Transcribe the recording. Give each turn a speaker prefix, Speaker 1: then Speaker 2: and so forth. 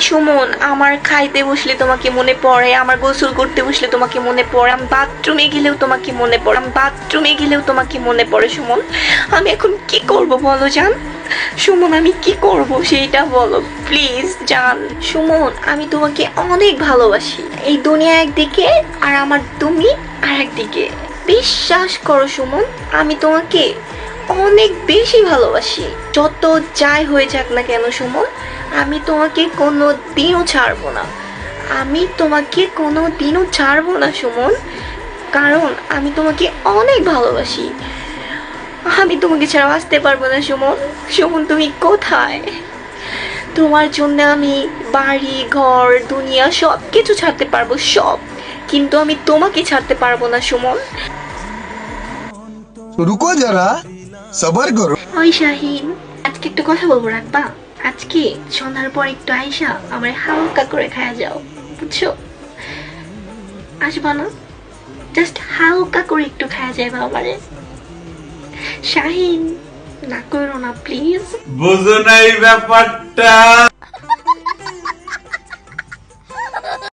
Speaker 1: সুমন, আমার খাইতে বসলে তোমাকে মনে পড়ে, আমার গোসল করতে বসলে তোমাকে মনে পড়ে, আমি বাথরুমে গেলেও তোমাকে মনে পড়ে, আমি বাথরুমে গেলেও তোমাকে মনে পড়ে সুমন। আমি এখন কি করব বলো জান? সুমন, আমি কি করব সেইটা বলো, প্লিজ জান। সুমন, আমি তোমাকে অনেক ভালোবাসি, এই দুনিয়া একদিকে আর আমার তুমি আর একদিকে বিশ্বাস করো সুমন, আমি তোমাকে অনেক বেশি ভালোবাসি। যত যাই হয়ে যাক না কেন সুমন, আমি তোমাকে কোনো দিনও ছাড়বো না। আমি তোমাকে কোনো দিনও ছাড়বো না সুমন, কারণ আমি তোমাকে অনেক ভালোবাসি। আমি তোমাকে ছাড়া আসতে পারব না সুমন। সুমন, তুমি কোথায়? তোমার জন্য আমি বাড়ি, ঘর, দুনিয়া সব কিছু ছাড়তে পারব, সব। কিন্তু আমি তোমাকে ছাড়তে পারব না সুমন।
Speaker 2: রুকো যারা। সবার করো
Speaker 1: ওই শাহিন আজকে একটু কথা বলব রাখবা আজকে সন্ধ্যার পর একটু আইসা আমার হালকা করে খায়া যাও বুঝছ? আসবা না? জাস্ট হালকা করে একটু খায়া যাইবা আমারে। শাহিন না করো না প্লিজ
Speaker 3: বুঝো না এই ব্যাপারটা।